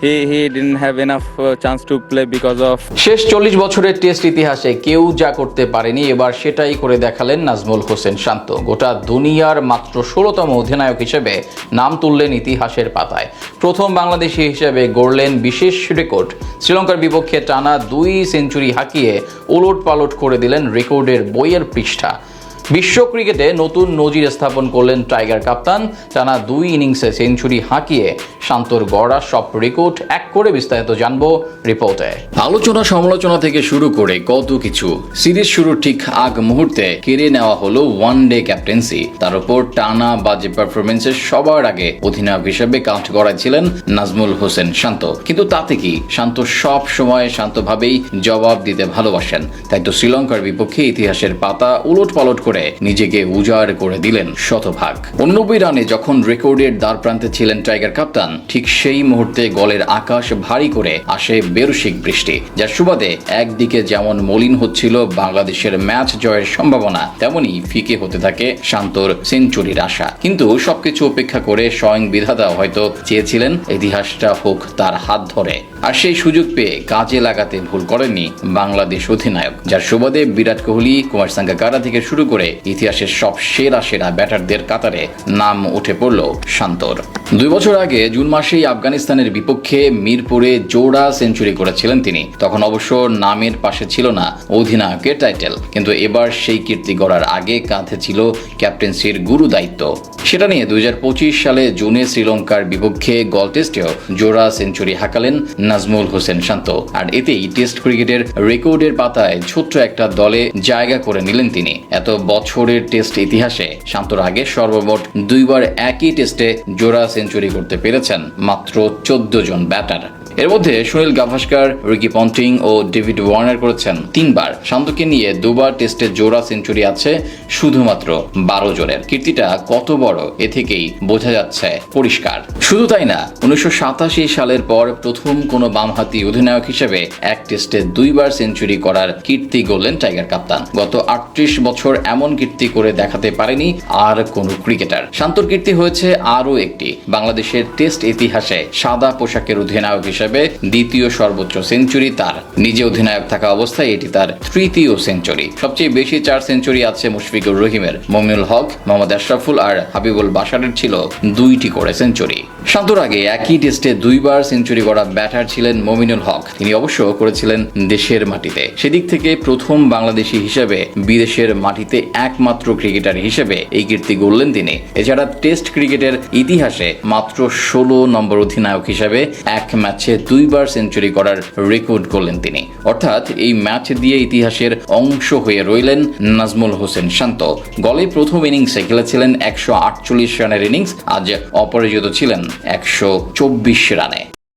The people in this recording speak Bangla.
he didn't have enough uh, chance to play because of শেষ চল্লিশ বছরের টেস্ট ইতিহাসে কেউ যা করতে পারেনি এবার সেটাই করে দেখালেন নাজমুল হোসেন শান্ত। গোটা দুনিয়ার মাত্র ষোলোতম অধিনায়ক হিসেবে নাম তুললেন ইতিহাসের পাতায়। প্রথম বাংলাদেশি হিসেবে গড়লেন বিশেষ রেকর্ড। শ্রীলঙ্কার বিপক্ষে টানা দুই সেঞ্চুরি হাঁকিয়ে ওলট পালট করে দিলেন রেকর্ডের বইয়ের পৃষ্ঠা। বিশ্ব ক্রিকেটে নতুন নজির স্থাপন করলেন টাইগার কাপ্তান। টানা দুই ইনিংসে সেঞ্চুরি হাঁকিয়ে শান্তর গড়া সব রেকর্ড এক করে বিস্তারিত জানব রিপোর্টে। আলোচনা সমালোচনা থেকে শুরু করে কত কিছু। সিরিজ শুরুর ঠিক আগ মুহূর্তে কেড়ে নেওয়া হলো ওয়ান ডে ক্যাপ্টেন্সি তার উপর টানা বাজে পারফরমেন্সের সবার আগে অধিনায়ক হিসেবে কাউন্ট করাছিলেন নাজমুল হোসেন শান্ত। কিন্তু তাতে কি? শান্ত সব সময় শান্তভাবেই জবাব দিতে ভালোবাসেন। তাই তো শ্রীলঙ্কার বিপক্ষে ইতিহাসের পাতা উলট পালট করে নিজেকে উজাড় করে দিলেন শতভাগ। উননব্বই রানে যখন রেকর্ডের দ্বার প্রান্তে ছিলেন টাইগার কাপ্তান, ঠিক সেই মুহূর্তে গলের আকাশ ভারী করে আসে বেরসিক বৃষ্টি, যার সুবাদে একদিকে যেমন মলিন হচ্ছিল বাংলাদেশের ম্যাচ জয়ের সম্ভাবনা, তেমনি ফিকে হতে থাকে শান্তর সেঞ্চুরির আশা। কিন্তু সবকিছু উপেক্ষা করে স্বয়ং বিধাতা হয়তো চেয়েছিলেন ইতিহাসটা হোক তার হাত ধরে। আর সেই সুযোগ পেয়ে কাজে লাগাতে ভুল করেননি বাংলাদেশ অধিনায়ক, যার সুবাদে বিরাট কোহলি, কুমার সাঙ্গাকারা থেকে শুরু করে ইতিহাসের সব সেরা সেরা ব্যাটারদের কাতারে নাম উঠে পড়ল শান্তর। দুই বছর আগে জুন মাসেই আফগানিস্তানের বিপক্ষে মিরপুরে জোড়া সেঞ্চুরি করেছিলেন তিনি। তখন অবশ্য নামের পাশে ছিল না অধিনায়কের টাইটেল, কিন্তু এবার সেই কীর্তি গড়ার আগে কাঁধে ছিল ক্যাপ্টেন্সির গুরু দায়িত্ব। সেটা নিয়ে দুই সালে জুনে শ্রীলঙ্কার বিপক্ষে গল টেস্টেও জোড়া সেঞ্চুরি হাঁকালেন নাজমুল হোসেন শান্ত। আর এতেই টেস্ট ক্রিকেটের রেকর্ডের পাতায় ছোট্ট একটা দলে জায়গা করে নিলেন তিনি। এত বছরের টেস্ট ইতিহাসে শান্তর আগে সর্বমোট দুইবার একই টেস্টে জোড়া সেঞ্চুরি করতে পেরেছেন মাত্র চোদ্দ জন ব্যাটার। এর মধ্যে সুনীল গাভাস্কার, রিকি পন্টিং ও ডেভিড ওয়ার্নার করেছেন তিনবার। শান্তকে নিয়ে দুবার টেস্টে জোড়া সেঞ্চুরি আছে শুধুমাত্র বারো জনের। কীর্তিটা কত বড়, এ থেকেই বোঝা যাচ্ছে পরিষ্কার। শুধু তাই না, উনিশশো সালের পর প্রথম কোনো বামহাতি অধিনায়ক হিসেবে এক টেস্টে দুইবার সেঞ্চুরি করার কীর্তি গড়লেন টাইগার কাপ্তান। গত আটত্রিশ বছর এমন কীর্তি করে দেখাতে পারেনি আর কোনো ক্রিকেটার। শান্তর কীর্তি হয়েছে আরও একটি। বাংলাদেশের টেস্ট ইতিহাসে সাদা পোশাকের অধিনায়ক হিসেবে দ্বিতীয় সর্বোচ্চ সেঞ্চুরি তার। নিজে অধিনায়ক থাকা অবস্থায় এটি তার তৃতীয় সেঞ্চুরি। সবচেয়ে বেশি চার সেঞ্চুরি আছে মুশফিকুর রহিমের। মমিনুল হক, মোহাম্মদ আশরাফুল আর হাবিবুল বাশারের ছিল দুইটি করে সেঞ্চুরি। শান্তর আগে একই টেস্টে দুইবার সেঞ্চুরি করা ব্যাটার ছিলেন মমিনুল হক। তিনি অবশ্য করেছিলেন দেশের মাটিতে। সেদিক থেকে প্রথম বাংলাদেশি হিসেবে বিদেশের মাটিতে একমাত্র ক্রিকেটার হিসেবে এই কীর্তি গড়লেন তিনি। এছাড়া টেস্ট ক্রিকেটের ইতিহাসে মাত্র ষোলো নম্বর অধিনায়ক হিসেবে এক ম্যাচে দুইবার সেঞ্চুরি করার রেকর্ড করলেন তিনি। অর্থাৎ এই ম্যাচ দিয়ে ইতিহাসের অংশ হয়ে রইলেন নাজমুল হোসেন শান্ত। গলে প্রথম ইনিংসে খেলেছিলেন একশো আটচল্লিশ রানের ইনিংস, আজ অপরাজিত ছিলেন একশো চব্বিশ রানে।